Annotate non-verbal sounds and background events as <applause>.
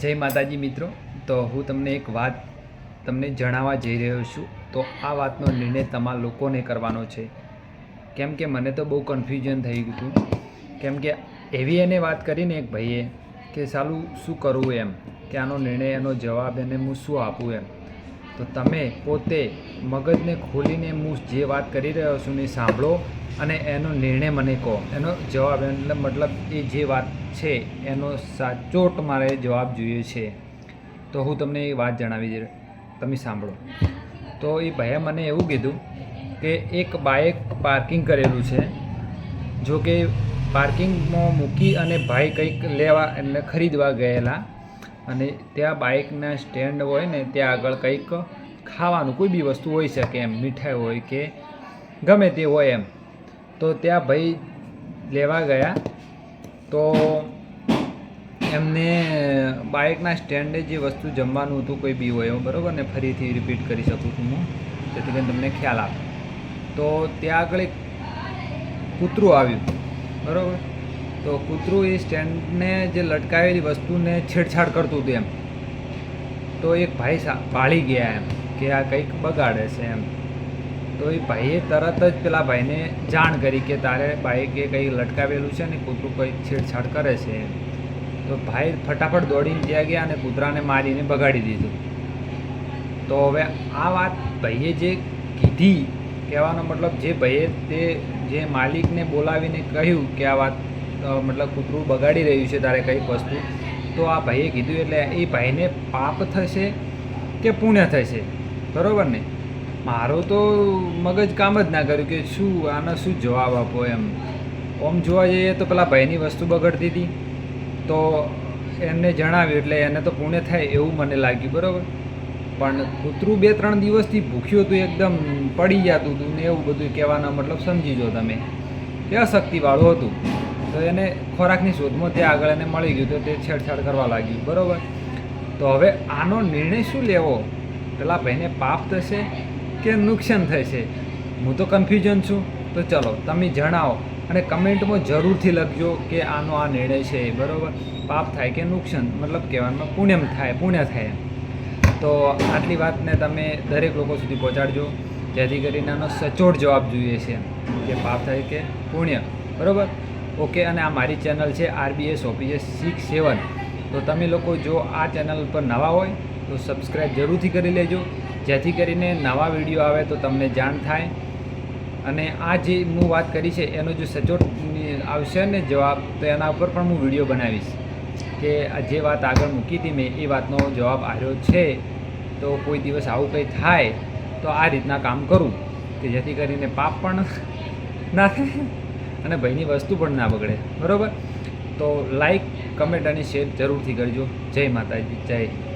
જય માતાજી મિત્રો. તો હું તમને એક વાત તમને જણાવવા જઈ રહ્યો છું. તો આ વાતનો નિર્ણય તમારા લોકોને કરવાનો છે. કેમ કે મને તો બહુ કન્ફ્યુઝન થઈ ગયું હતું. કેમ કે એવી એને વાત કરીને એક ભાઈએ કે, સાલું, શું કરવું એમ? કે આનો નિર્ણય, એનો જવાબ એને હું શું આપું એમ? તો તમે પોતે મગજને ખોલીને હું જે વાત કરી રહ્યો છું ને સાંભળો અને એનો નિર્ણય મને કહો. એનો જવાબ એટલે મતલબ એ જે વાત છે એનો સાચોટ મારે જવાબ જોઈએ છે. તો હું તમને એ વાત જણાવી તમે સાંભળો. તો એ ભાઈએ મને એવું કીધું કે એક બાઇક પાર્કિંગ કરેલું છે. જો કે પાર્કિંગમાં મૂકી અને ભાઈ કંઈક લેવા એટલે ખરીદવા ગયેલા અને ત્યાં બાઇકના સ્ટેન્ડ હોય ને ત્યાં આગળ કંઈક ખાવાનું, કોઈ બી વસ્તુ હોઈ શકે એમ, મીઠાઈ હોય કે ગમે તે હોય એમ. તો ત્યાં ભાઈ લેવા ગયા તો એમને બાઇકના સ્ટેન્ડે જે વસ્તુ જમવાનું હતું કોઈ બી હોય, બરાબર ને, ફરીથી રિપીટ કરી શકું છું હું. જેથી કરીને તમને ખ્યાલ આવે. તો ત્યાં આગળ એક કૂતરું આવ્યું, બરાબર? તો કૂતરું એ સ્ટેન્ડને જે લટકાવેલી વસ્તુને છેડછાડ કરતું હતું એમ. તો એક ભાઈ ભાળી ગયા એમ કે આ કંઈક બગાડે છે એમ. તો એ ભાઈએ તરત જ પેલા ભાઈને જાણ કરી કે તારે બાઈકે કંઈ લટકાવેલું છે ને કૂતરું કંઈ છેડછાડ કરે છે તો ભાઈ ફટાફટ દોડીને ત્યાં ગયા અને કૂતરાને મારીને બગાડી દીધું. તો હવે આ વાત ભાઈએ જે કીધી, કહેવાનો મતલબ જે ભાઈએ તે જે માલિકને બોલાવીને કહ્યું કે આ વાત મતલબ કૂતરું બગાડી રહ્યું છે, તારે કંઈક વસ્તુ, તો આ ભાઈએ કીધું એટલે એ ભાઈને પાપ થશે કે પુણ્ય થશે? બરાબર ને? મારું તો મગજ કામ જ ના કર્યું કે શું, આનો શું જવાબ આપો એમ. ઓમ જોવા જઈએ તો પેલા ભાઈની વસ્તુ બગડતી હતી. તો એમને જણાવ્યું એટલે એને તો પુણ્ય થાય એવું મને લાગ્યું, બરાબર. પણ કૂતરું બે ત્રણ દિવસથી ભૂખ્યું હતું, એકદમ પડી જતું હતું ને એવું બધું કહેવાનો મતલબ સમજી જો તમે. એ અશક્તિવાળું હતું. તો એને ખોરાકની શોધમાં ત્યાં આગળ એને મળી ગયું તો તે છેડછાડ કરવા લાગ્યું, બરાબર. તો હવે આનો નિર્ણય શું લેવો? પેલા ભાઈને પાપ થશે કે નુકસાન થશે હું તો કન્ફ્યુઝન છું. તો ચલો, તમે જણાવો અને કમેન્ટમાં જરૂરથી લખજો કે આનો આ નિર્ણય છે, બરાબર? પાપ થાય કે નુકસાન? મતલબ કહેવાનું પુણ્યમ થાય, પુણ્ય થાય તો આટલી વાતને તમે દરેક લોકો સુધી પહોંચાડજો, જેથી કરીને આનો સચોટ જવાબ જોઈએ છે કે પાપ થાય કે પુણ્ય, બરાબર? ઓકે, અને આ મારી ચેનલ છે આરબીએસ ઓપીએસ સિક્સ સેવન. તો તમે લોકો જો આ ચેનલ પર નવા હોય, તો સબસ્ક્રાઈબ જરૂરથી કરી લેજો. જેથી કરીને નવા વીડિયો આવે તો તમને જાણ થાય. અને આ જે હું વાત કરી છે, એનો જો સચોટ આવશે ને જવાબ, તો એના ઉપર પણ હું વીડિયો બનાવીશ. કે જે વાત આગળ મૂકી હતી મેં, એ વાતનો જવાબ આવ્યો છે. તો કોઈ દિવસ આવું કંઈ થાય, તો આ રીતના કામ કરું. કે જેથી કરીને પાપ પણ <laughs> ના થાય અને ભાઈની વસ્તુ પણ ના બગડે. બરાબર? તો લાઈક કમેન્ટ અને શેર જરૂરથી કરજો. જય માતાજી, જય